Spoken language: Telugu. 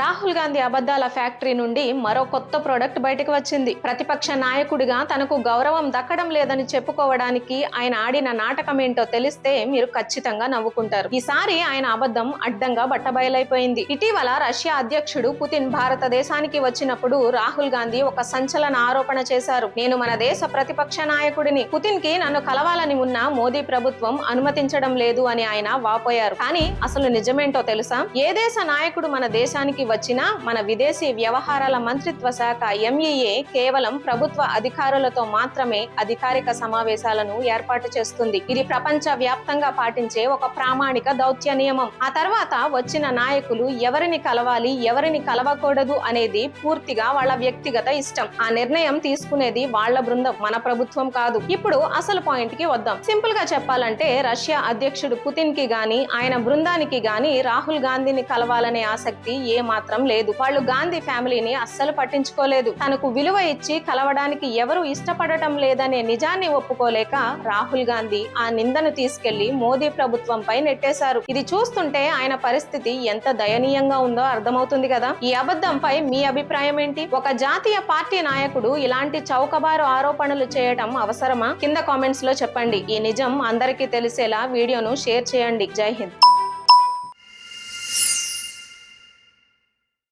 రాహుల్ గాంధీ అబద్ధాల ఫ్యాక్టరీ నుండి మరో కొత్త ప్రోడక్ట్ బయటకు వచ్చింది. ప్రతిపక్ష నాయకుడిగా తనకు గౌరవం దక్కడం లేదని చెప్పుకోవడానికి ఆయన ఆడిన నాటకం ఏంటో తెలిస్తే మీరు ఖచ్చితంగా నవ్వుకుంటారు. ఈసారి ఆయన అబద్ధం అడ్డంగా బట్టబయలైపోయింది. ఇటీవల రష్యా అధ్యక్షుడు పుతిన్ భారతదేశానికి వచ్చినప్పుడు రాహుల్ గాంధీ ఒక సంచలన ఆరోపణ చేశారు. నేను మన దేశ ప్రతిపక్ష నాయకుడిని. పుతిన్కి నన్ను కలవాలని ఉన్న మోదీ ప్రభుత్వం అనుమతించడం లేదు అని ఆయన వాపోయారు. కానీ అసలు నిజమేంటో తెలుసా? ఏ దేశ నాయకుడు మన దేశానికి వచ్చినా మన విదేశీ వ్యవహారాల మంత్రిత్వ శాఖ ఎంఈఏ కేవలం ప్రభుత్వ అధికారులతో మాత్రమే అధికారిక సమావేశాలను ఏర్పాటు చేస్తుంది. ఇది ప్రపంచ వ్యాప్తంగా పాటించే ఒక ప్రామాణిక దౌత్య నియమం. ఆ తర్వాత వచ్చిన నాయకులు ఎవరిని కలవాలి ఎవరిని కలవకూడదు అనేది పూర్తిగా వాళ్ళ వ్యక్తిగత ఇష్టం. ఆ నిర్ణయం తీసుకునేది వాళ్ళ బృందం మన ప్రభుత్వం కాదు. ఇప్పుడు అసలు పాయింట్కి వద్దాం. సింపుల్గా చెప్పాలంటే రష్యా అధ్యక్షుడు పుతిన్కి గాని ఆయన బృందానికి గాని రాహుల్ గాంధీని కలవాలనే ఆసక్తి ఏ మాత్రం లేదు. వాళ్ళు గాంధీ ఫ్యామిలీని అస్సలు పట్టించుకోలేదు. తనకు విలువ ఇచ్చి కలవడానికి ఎవరు ఇష్టపడటం లేదనే నిజాన్ని ఒప్పుకోలేక రాహుల్ గాంధీ ఆ నిందను తీసుకెళ్ళి మోదీ ప్రభుత్వంపై నెట్టేశారు. ఇది చూస్తుంటే ఆయన పరిస్థితి ఎంత దయనీయంగా ఉందో అర్థమవుతుంది కదా? ఈ అబద్ధంపై మీ అభిప్రాయం ఏంటి? ఒక జాతీయ పార్టీ నాయకుడు ఇలాంటి చౌకబారు ఆరోపణలు చేయటం అవసరమా? కింద కామెంట్స్లో చెప్పండి. ఈ నిజం అందరికీ తెలిసేలా వీడియోను షేర్ చేయండి. జై హింద్.